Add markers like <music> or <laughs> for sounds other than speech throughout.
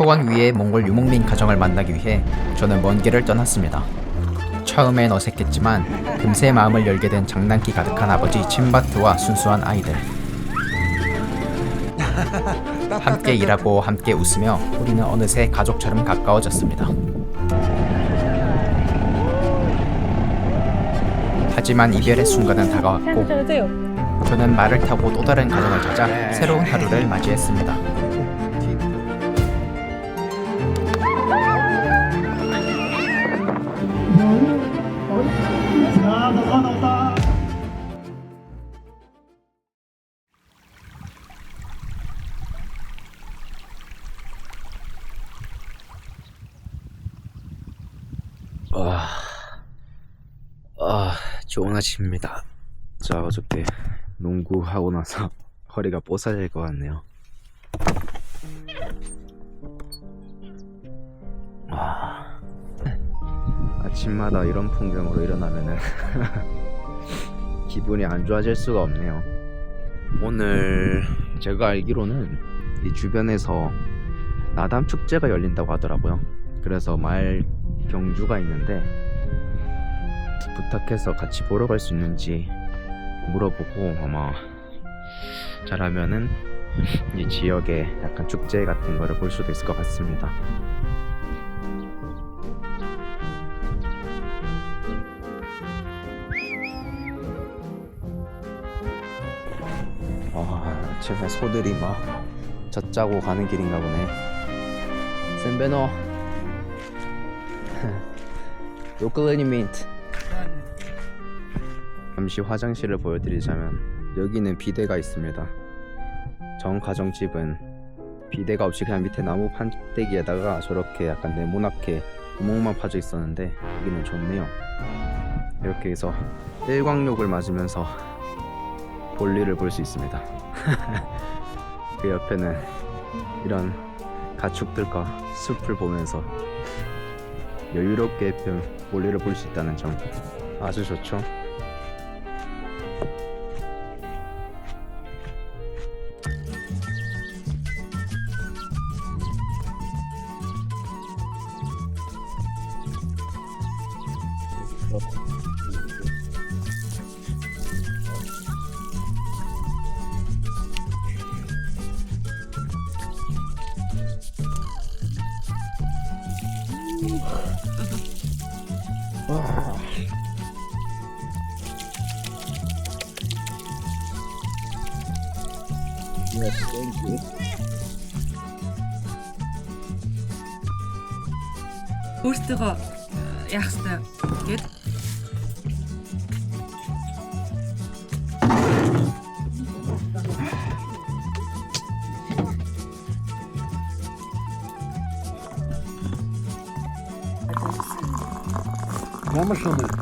초원 위의 몽골 유목민 가정을 만나기 위해 저는 먼 길을 떠났습니다. 처음엔 어색했지만 금세 마음을 열게 된 장난기 가득한 아버지 침바트와 순수한 아이들. 함께 일하고 함께 웃으며 우리는 어느새 가족처럼 가까워졌습니다. 하지만 이별의 순간은 다가왔고 저는 말을 타고 또 다른 가정을 찾아 새로운 하루를 맞이했습니다. 좋은 아침입니다. 자, 어저께 농구 하고 나서 <laughs> 허리가 뽀사질 것 같네요. 아, 아침마다 이런 풍경으로 일어나면은 <laughs> 기분이 안 좋아질 수가 없네요. 오늘 제가 알기로는 이 주변에서 나담 축제가 열린다고 하더라고요. 그래서 마을 경주가 있는데 부탁해서 같이 보러 갈 수 있는지 물어보고 아마 잘하면은 이 지역에 약간 축제 같은 거를 볼 수도 있을 것 같습니다. 아, 아침에 소들이 막 젖자고 가는 길인가 보네. 샌베노. 로컬레니 민트 잠시 화장실을 보여드리자면 여기는 비데가 있습니다. 전 가정집은 비데가 없이 그냥 밑에 나무 판때기에다가 저렇게 약간 네모나게 구멍만 파져 있었는데 여기는 좋네요. 이렇게 해서 일광욕을 맞으면서 볼일을 볼 수 있습니다. <laughs> 그 옆에는 이런 가축들과 숲을 보면서 여유롭게 별 볼일을 볼 수 있다는 점 아주 좋죠. Yes, thank you. Өөртөө яах вэ? Гэт Vamos a.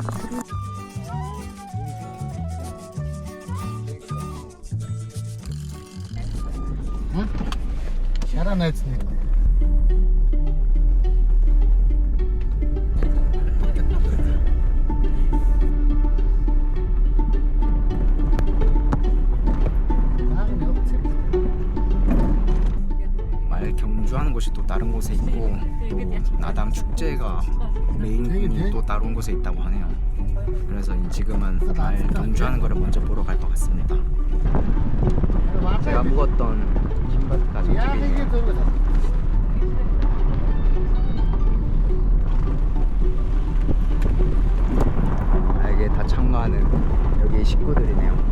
다른 곳에 있고 또 나담 축제가 메인이 또 다른 곳에 있다고 하네요. 그래서 지금은 말 경주하는 거를 먼저 보러 갈 것 같습니다. 제가 묵었던 신바트 가정집이에요. 아, 이게 다 참가하는 여기 식구들이네요.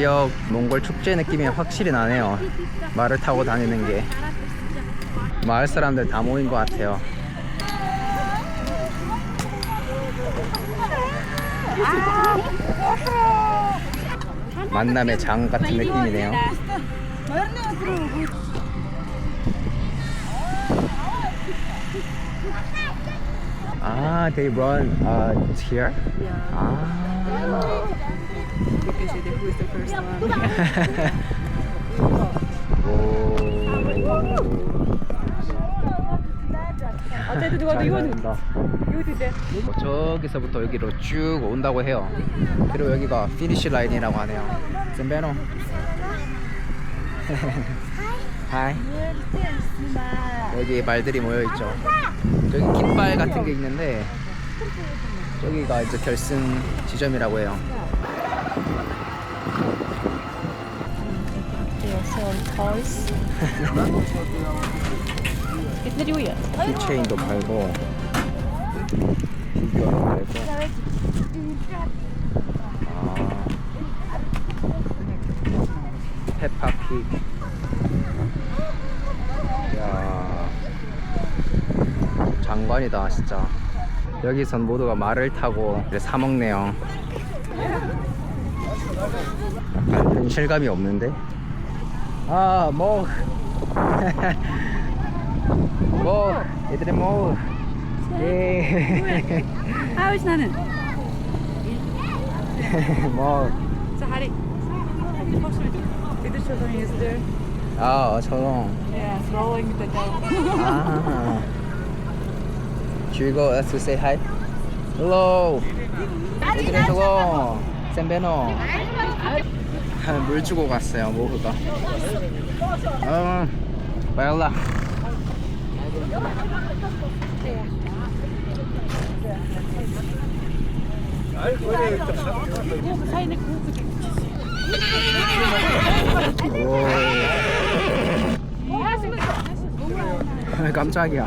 지역 몽골 축제 느낌이 확실히 나네요. 말을 타고 다니는 게 마을 사람들 다 모인 것 같아요. 만남의 장 같은 느낌이네요. 아, they run uh, here. 아. You can see the, who is the first one. 된다. 뭐 저기서부터 여기로 쭉 온다고 해요. 그리고 여기가 피니시 라인이라고 하네요. 젠베노. <laughs> 하이. 여기 말들이 모여 있죠. 저기 깃발 같은 게 있는데 저기가 이제 결승 지점이라고 해요. It's very 키체인도 팔고 피규어도 팔고 아. 페파픽 야. 장관이다 진짜. 여기선 모두가 말을 타고 사 먹네요. 약간 현실감이 없는데 아뭐 뭐 얘들이 뭐 예. How is 나는? 뭐 자, 하리. Did the children is there? 아, 저런. Yeah, throwing the dough. 아. Should we go to say hi? Hello. 얘들이 저거 샌베노. 물 주고 갔어요, 모브가. 어, 빨라. 오. 깜짝이야.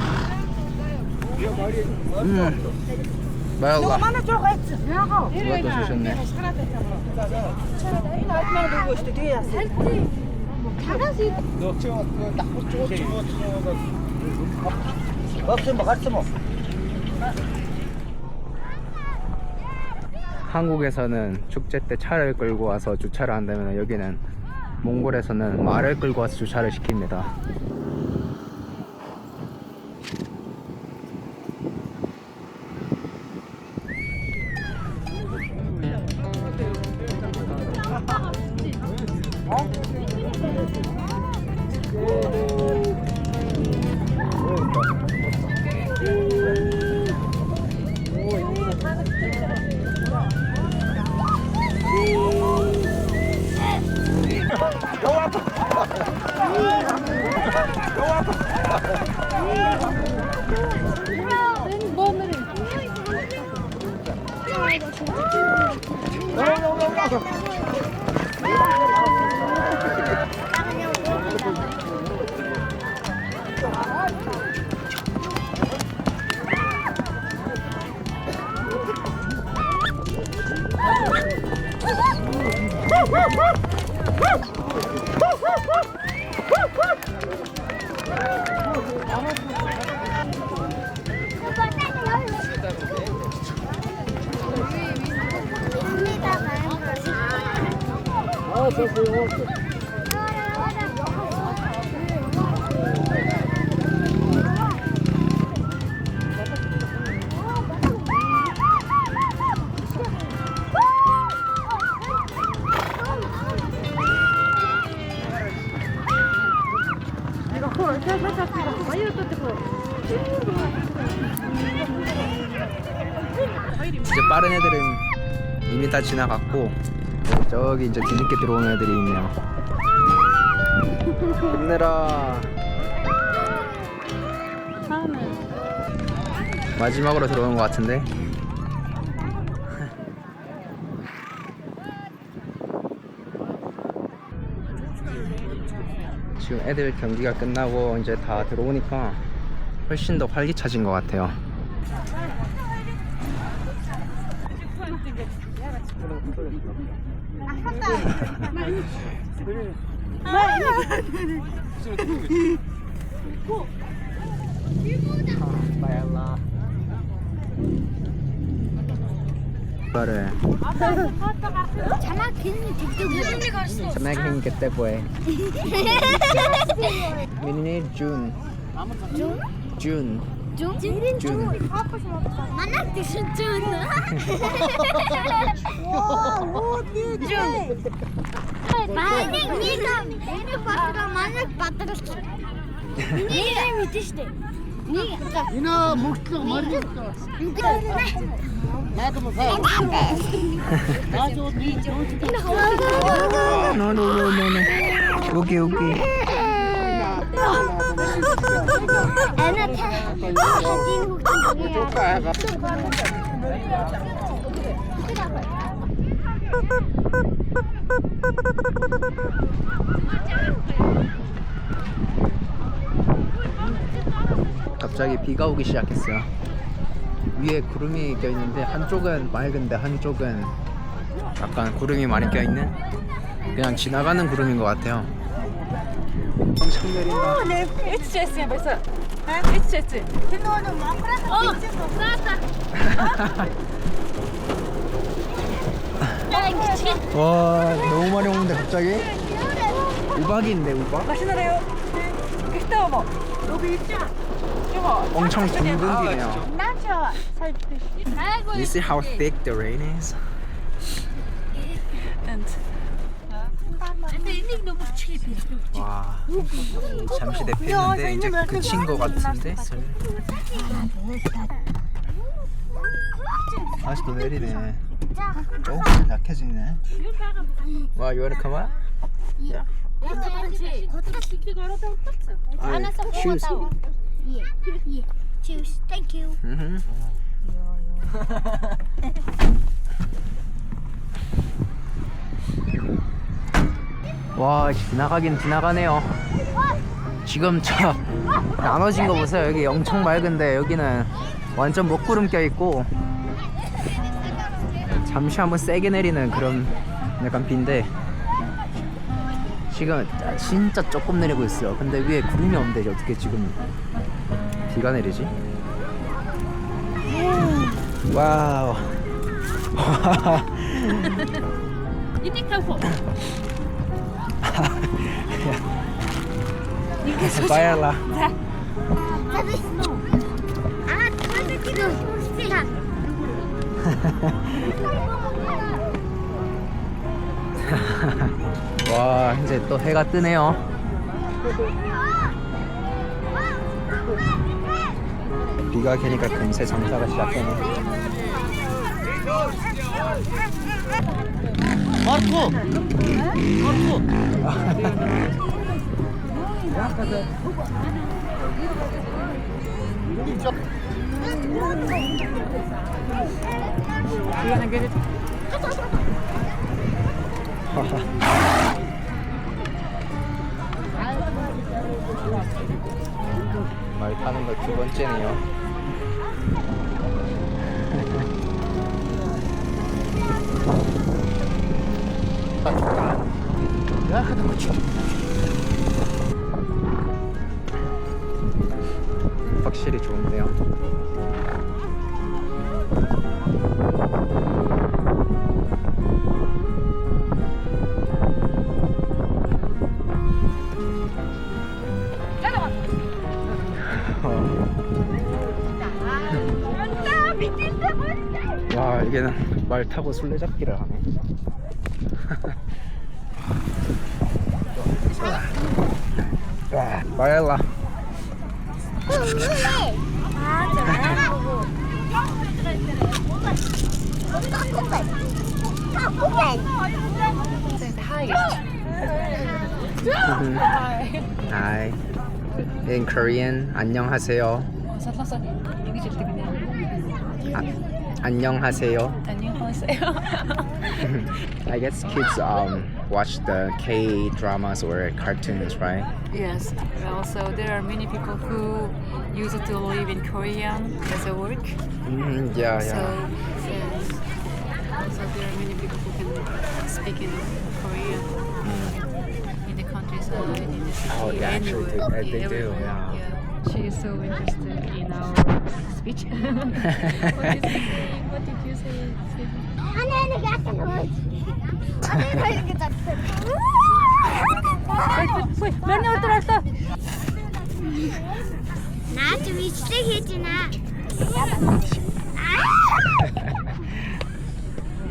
음. 누가 또 주셨네. 한국에서는 축제 때 차를 끌고 와서 주차를 한다면 여기는 몽골에서는 말을 끌고 와서 주차를 시킵니다. 이제 빠른 애들은 이미 다 지나갔고 저기 이제 뒤늦게 들어오는 애들이 있네요. 힘내라. 마지막으로 들어오는 것 같은데. <laughs> 지금 애들 경기가 끝나고 이제 다 들어오니까 훨씬 더 활기차진 것 같아요. 이거를 자막 걔는 직접 무슨 갔어? Semakin kita boy. Ini June. 중? June. 중? 중. 만날 때 진짜 중. 만약 네가 내를 봤다가 만약 봤다가 네가 밑에 네가 Yine mutlu, mutlu. Hadi mı sen? Hadi o değil. No no no no no. Okay okay. 갑자기 비가 오기 시작했어요. 위에 구름이 껴 있는데 한쪽은 맑은데 한쪽은 약간 구름이 많이 껴 있는 그냥 지나가는 구름인 것 같아요. 엄청 내린다. 네, 했어요 벌써. H 했지. 어, 나왔다. 와 너무 많이 오는데 갑자기 우박인데 우박? 맛있나래요? 그때 뭐 여기? 이거 엄청 둥근 You see how thick the rain is? 와. 잠시 대피했는데 이제 그친 것 같은데. 슬. 아직도 내리네. 조금 약해지네. 와, you wanna come up? 하나 좀 choose. 먹었다고. 예, 예. Choose. Thank you. 음. <laughs> <laughs> 와 지나가긴 지나가네요. 지금 저 <laughs> 나눠진 거 보세요. 여기 엄청 맑은데 여기는 완전 먹구름 껴 있고 잠시 한번 세게 내리는 그런 약간 비인데 지금 진짜 조금 내리고 있어요. 근데 위에 구름이 없는데 어떻게 지금 비가 내리지? 와우. <laughs> 이때 타고 Ah, dito. Sila. 와 이제 또 해가 뜨네요. 비가 개니까 금세 장사가 시작되네. Get it? 말 타는 거 두 번째네요. Kadar küçük. 확실히 좋은데요. 와 이게는 말 타고 술래잡기를 하네. Hi. In Korean, 안녕하세요. 살라서 여기 질 때 그냥 아, 안녕하세요. 안녕하세요. I guess kids um watch the K dramas or cartoons, right? yes. Also, there are many people who used to live in Korea as a work. Mm, yeah, So, yeah. yes. Also, there are many people who can speaking Korean in the countryside, in the city, Oh, they actually do. anywhere. Uh, they do, everywhere. yeah. She is so interested in our speech. what is he saying? What did you say? 하나는 같은 거지. 하나는 이렇게 작은. 많이 올라왔어. 나좀 일찍 해주나.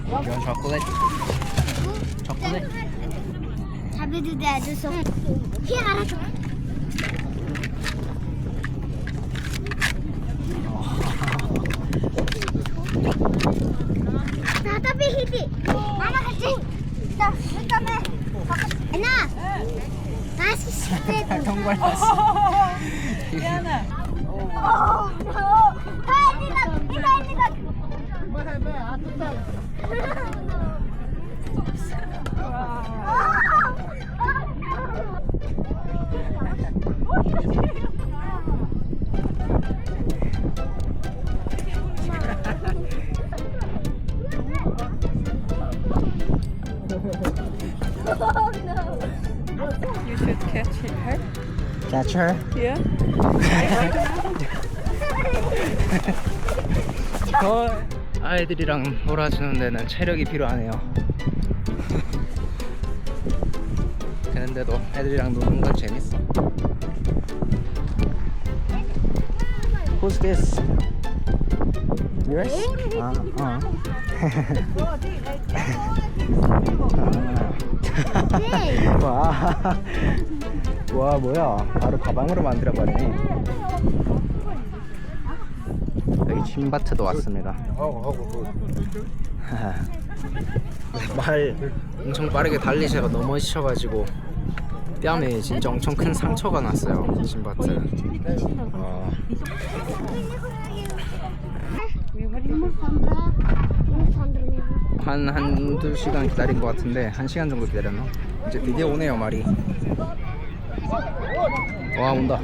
이건 초 콜릿. 초콜릿. 자비도 내줘서 히 알아줘. 나도 비히디. 마마 같이. 나 잠깐만. 하나. 다시 시대. 통과했어. <laughs> Catch her. Yeah. <laughs> 저 아이들이랑 놀아주는 데는 체력이 필요하네요. <laughs> 그런데도 애들이랑 노는 건 재밌어. Who's this? Yours? 아, 어. 네. 와, 와 뭐야? 바로 가방으로 만들어 버리네. 여기 춤바트도 왔습니다. <laughs> 말 엄청 빠르게 달리셔가 넘어지셔가지고 뺨에 진짜 엄청 큰 상처가 났어요. 춤바트. 어, 한 한두 시간 기다린 것 같은데 한 시간 정도 기다렸나? 이제 드디어 오네요 말이. 와 온다.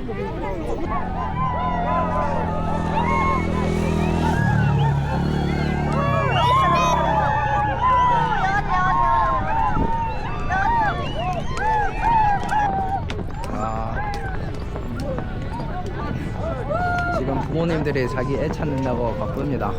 아, 부모님들이 자기 애 찾는다고 바쁩니다.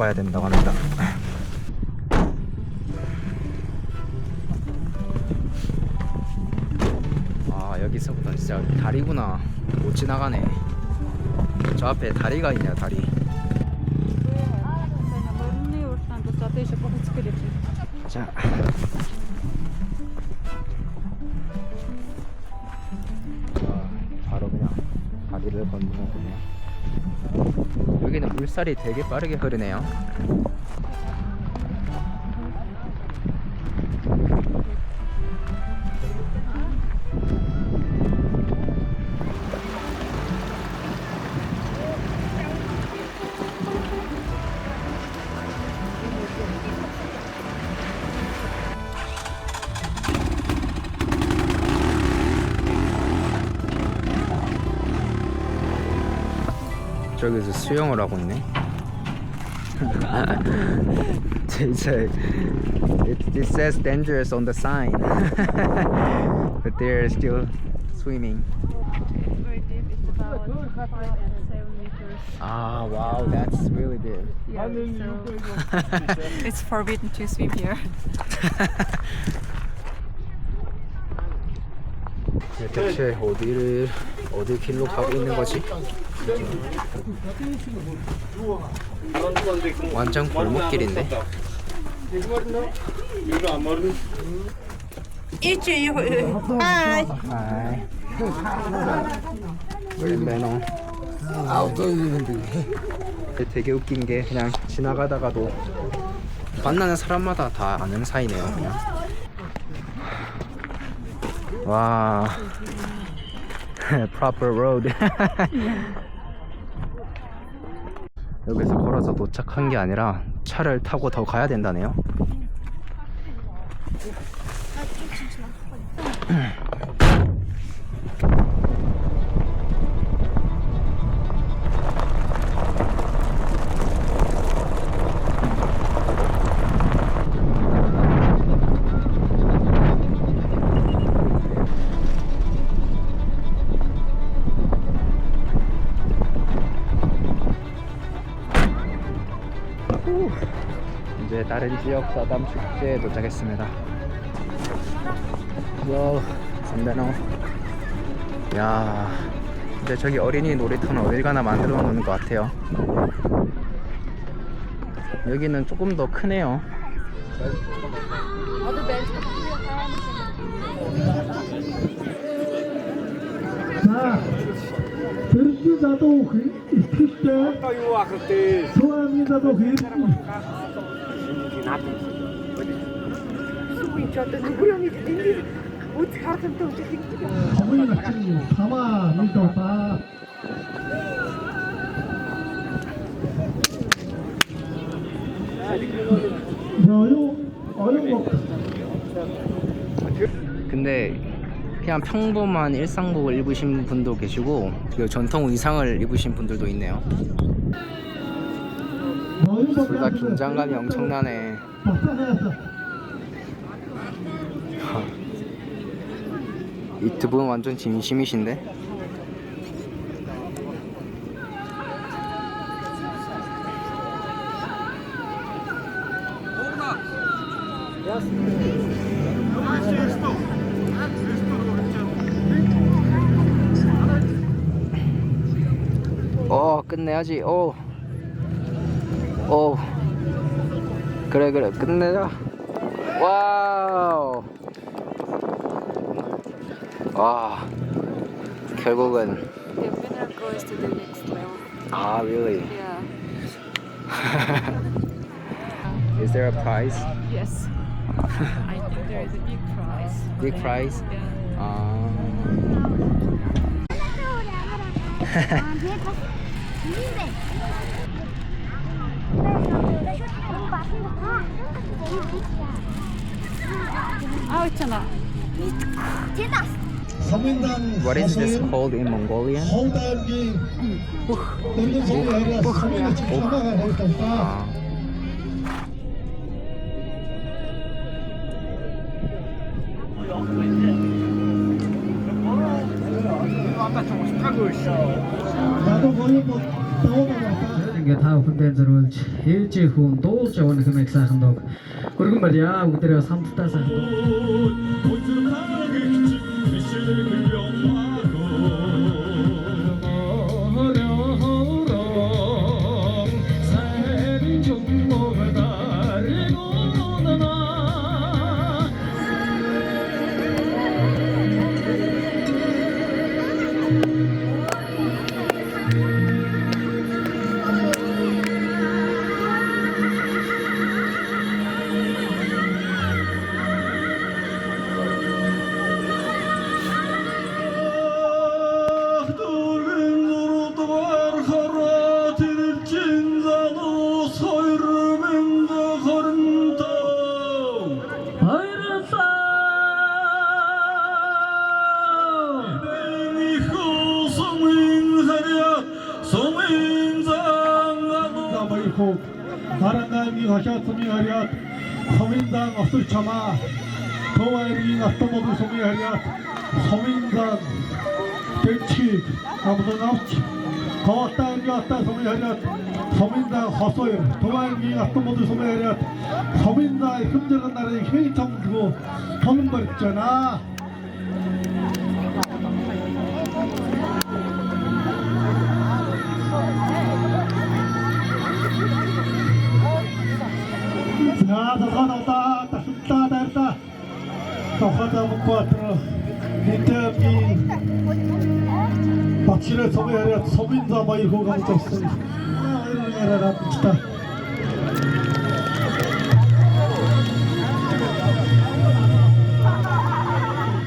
걸어가야 된다고 합니다. 아 여기서부터 진짜 다리구나 못 지나가네. 저 앞에 다리가 있네요 다리. 자. 아, 바로 그냥 다리를 건너거든요. 여기는 물살이 되게 빠르게 흐르네요. 수영을 하고 있네. <laughs> it, say- it, it says dangerous on the sign, <laughs> but they're still swimming. Very deep. It's about five and seven meters. Ah, wow, that's really deep. Yeah, so <laughs> it's forbidden to swim here. 대체 어디를 어디 길로 가고 있는 거지? 완전 골목길인데. 하이. 웬매너. 되게 웃긴 게 그냥 지나가다가도 만나는 사람마다 다 아는 사이네요 그냥. 와. <laughs> proper road. <laughs> 여기서 걸어서 도착한 게 아니라 차를 타고 더 가야 된다네요. 다른 지역 사담 축제에 도착했습니다. 와우, 산다노. 야, 이제 저기 어린이 놀이터는 어딜 가나 만들어 놓는 것 같아요. 여기는 조금 더 크네요. 자, 들기자도 피šte, 소아미자도 휘. 어머니 같은 가만히 봐. 여유, 어유 근데 그냥 평범한 일상복을 입으신 분도 계시고 그 전통 의상을 입으신 분들도 있네요. 둘 다 긴장감이 엄청나네. 이두 분 완전 진심이신데? 어 끝내야지 오. 오. 그래 그래 끝내자 와우 와 결국은 The winner goes to the next level. 아 really Yeah. is there a prize Yes. I think there is a big prize. big prize Yeah. 아 아 있잖아. 됐다. 서민당 what is this 가수인 called in Mongolian 서울대학이 던전 хүргээ та бүхэндээ зориулж ээжээ хүн дуулж явна хэмээх сайхан дог. Өргөн барья бүгдээрээ хамтдаа сайхан. 나랑가미 하셨으니 하랴 서민당 어슬 참아 도마이리 나스토모드 소미 하랴 서민당 땡치 아무도나치 거왔다니 왔다 소미 하랴 서민당 허소에 도마이리 나스토모드 소미 하랴 서민당 힘들은 나라에 회의청 두고 서민벌 있잖아. 자, 더 가다, 다 흡다, 다 했다. 더 가다 먹고 왔더라. 인터뷰 박씨를 소개하려 서민사 뭐 이거 가고 있어. 아, 이런 애라 미치다.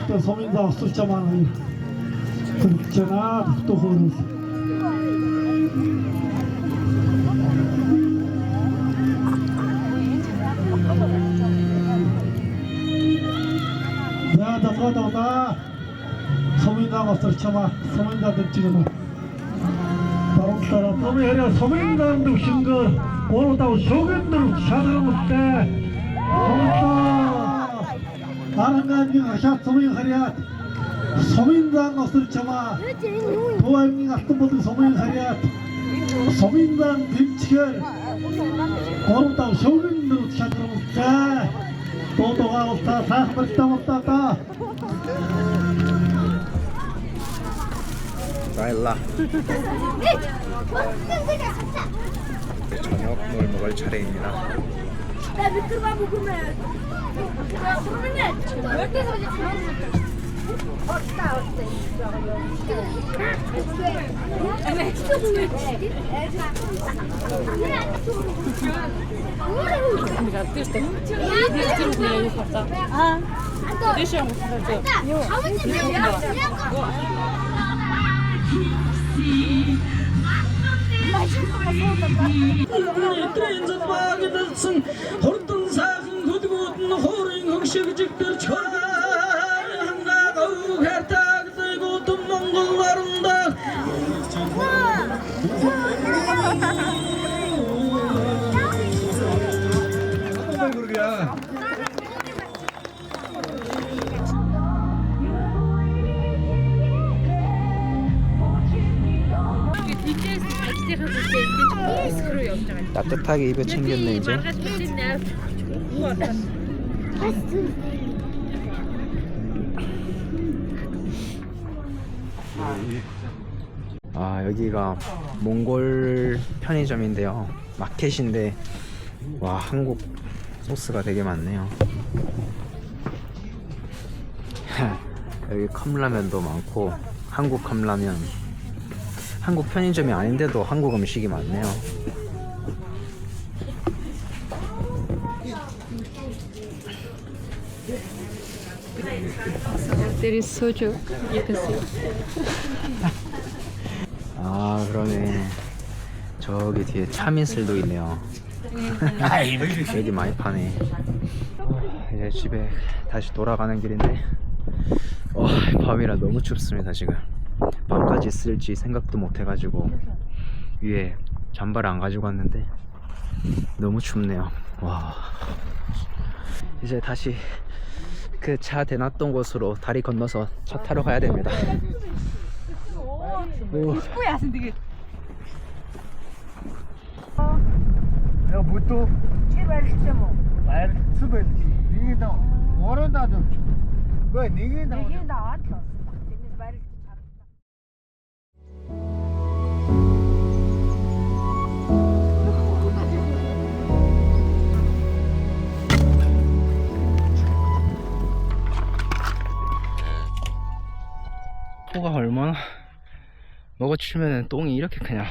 또 서민사 숫자만 또 있잖아. 또 그러 면서. 야, 다 가다 온다. 서민당 없어 참아. 서민당들 찍어놔. 바로 따라 너무 해려 서민당도 신거 오르다고 소견들 사는 못돼. 서민당. 나는 간기 가샤 서민 하랴. 서민당 없어 참아. 도안이 같은 모든 서민 하랴. 서민당 뒷치결. 오르다고 소견들 사는 못돼. 또또가 없다 사한번 없다 없다 라 일라. 저녁을 먹을 차례입니다. 나미 Өдрийн зүтбаг дэлсэн хурдан сайхан хөдгүүд нь хуурын хөгшигжиг төрч хөргөө хангаг өвгэртэй 따뜻하게 입에 챙겼네 이제. 아 여기가 몽골 편의점인데요. 마켓인데 와 한국 소스가 되게 많네요. <laughs> 여기 컵라면도 많고 한국 컵라면 한국 편의점이 아닌데도 한국 음식이 많네요. There is soju. You can see. 아 그러네. 저기 뒤에 참이슬도 있네요. 여기 많이 파네. 이제 집에 다시 돌아가는 길인데. 와 밤이라 너무 춥습니다 지금 밤까지 쓸지 생각도 못 해가지고 위에 잠바를 안 가지고 왔는데 너무 춥네요. 와. 이제 다시 그 차 대놨던 곳으로 다리 건너서 차 타러 가야 됩니다. 오. 야 뭐또? 제발 진짜 뭐말 쓰벨지. 이게 다 원한다도 왜 이게 다 이게 다 코가 얼마나 먹어치면은 똥이 이렇게 그냥